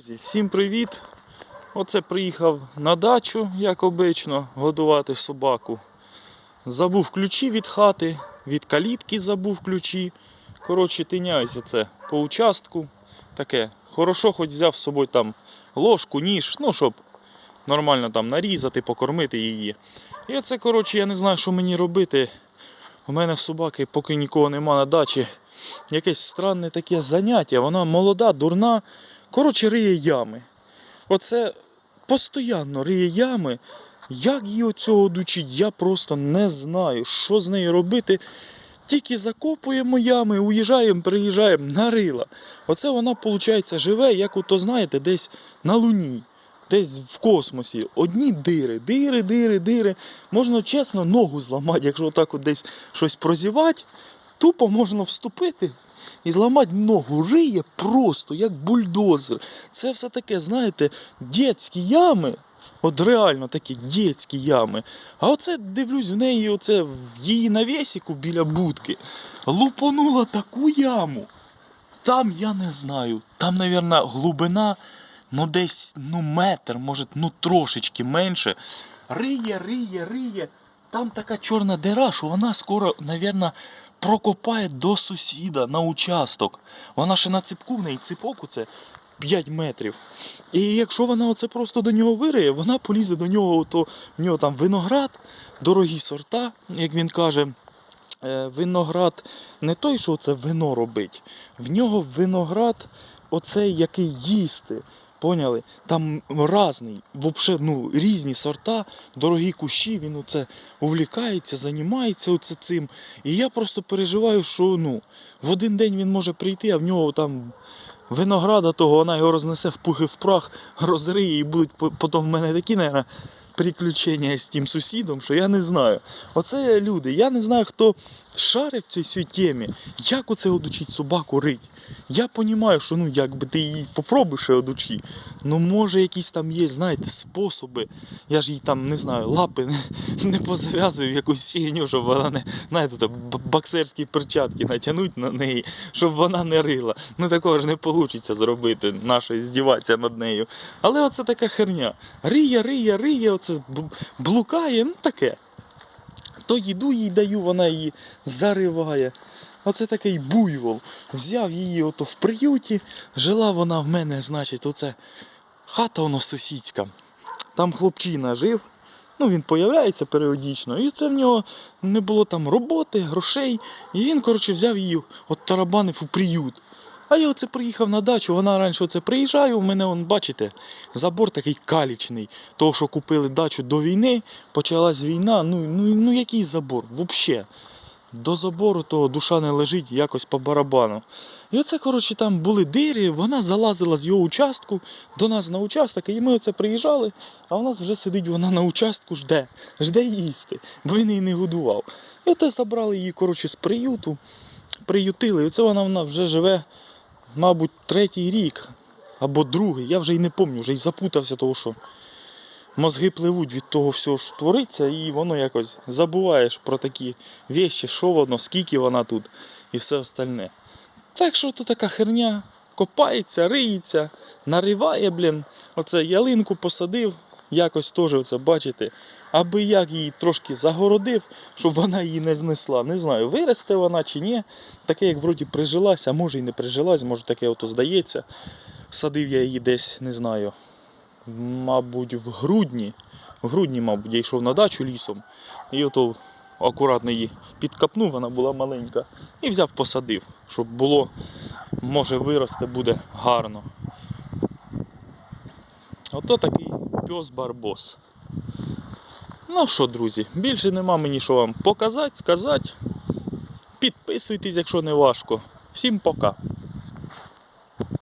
Всім привіт! Оце приїхав на дачу, як обично, годувати собаку. Забув ключі від хати, від калітки забув ключі. Коротше, тиняюся це по участку. Таке. Хорошо, хоч взяв з собою там ложку, ніж, ну, щоб нормально там нарізати, покормити її. І оце, коротше, я не знаю, що мені робити. У мене собаки, поки нікого нема на дачі, якесь странне таке заняття. Вона молода, дурна. Коротше, риє ями. Оце постійно риє ями. Як її цього дучить, я просто не знаю, що з нею робити. Тільки закопуємо ями, уїжджаємо, приїжджаємо, нарила. Оце вона, виходить, живе, як ото, знаєте, десь на Луні, десь в космосі. Одні дири, дири, дири, дири. Можна чесно ногу зламати, якщо отак от десь щось прозівати, тупо можна вступити і зламати ногу. Риє просто, як бульдозер. Це все таке, знаєте, дітські ями. От реально такі дітські ями. А оце дивлюсь в неї, оце в її навісіку біля будки. Лупанула таку яму. Там я не знаю. Там, мабуть, глибина ну десь ну, метр, може, ну трошечки менше. Риє, риє, риє. Там така чорна дира, що вона скоро, мабуть, прокопає до сусіда на участок. Вона ще на ципку, в неї ципок оце 5 метрів. І якщо вона оце просто до нього вириє, вона полізе до нього, ото, в нього там виноград, дорогі сорта, як він каже. Е, Виноград не той, що це вино робить. В нього виноград, оцей який їсти. Поняли? Там разний, вообще, ну, різні сорта, дорогі кущі, він оце увлікається, займається оце цим. І я просто переживаю, що ну, в один день він може прийти, а в нього там винограда того, вона його рознесе в пух і в прах, розриє, і будуть потім в мене такі, мабуть, приключення з тим сусідом, що я не знаю. Оце люди, я не знаю, хто шарить в цій всій темі, як оце одучить собаку рить. Я розумію, що ну якби ти її попробуєш ще одучи, ну може якісь там є, знаєте, способи. Я ж їй там не знаю, лапи не, не позав'язую якусь фігню, щоб вона не, знаєте, там боксерські перчатки натягнуть на неї, щоб вона не рила. Ну такого ж не вийде зробити, наше здіватися над нею. Але оце така херня. Риє, риє, риє, оце блукає, ну таке. То їду їй даю, вона її зариває. Оце такий буйвол. Взяв її ото в приюті, жила вона в мене, значить, оце хата воно сусідська. Там хлопчина жив, ну він появляється періодично, і це в нього не було там роботи, грошей. І він, коротше, взяв її, от тарабанив у приют. А я оце приїхав на дачу, вона раніше оце приїжджає, у мене, он, бачите, забор такий калічний. Того, що купили дачу до війни, почалась війна, ну, ну, ну який забор, взагалі. До забору того душа не лежить якось по барабану. І оце, коротше, там були дири, вона залазила з його участку до нас на участок, і ми оце приїжджали, а у нас вже сидить вона на участку, жде, жде їсти, бо він її не годував. І оце забрали її, коротше, з приюту, приютили. І це вона, вона вже живе, мабуть, третій рік або другий. Я вже й не пам'ятаю, вже й запутався, того що мозги пливуть від того всього, що твориться, і воно якось забуваєш про такі вещі, що воно, скільки вона тут і все остальне. Так що то така херня, копається, риється, нариває, блін. Оце ялинку посадив, якось теж оце бачите. Аби як її трошки загородив, щоб вона її не знесла. Не знаю, виросте вона чи ні. Таке, як вроді прижилась, а може і не прижилась, може таке ото здається. Садив я її десь, не знаю, мабуть, в грудні. В грудні, мабуть, я йшов на дачу лісом. І ото акуратно її підкапнув, вона була маленька. І взяв, посадив, щоб було, може виросте, буде гарно. Ото такий пес барбос. Ну що, друзі, більше нема мені що вам показати, сказати. Підписуйтесь, якщо не важко. Всім пока.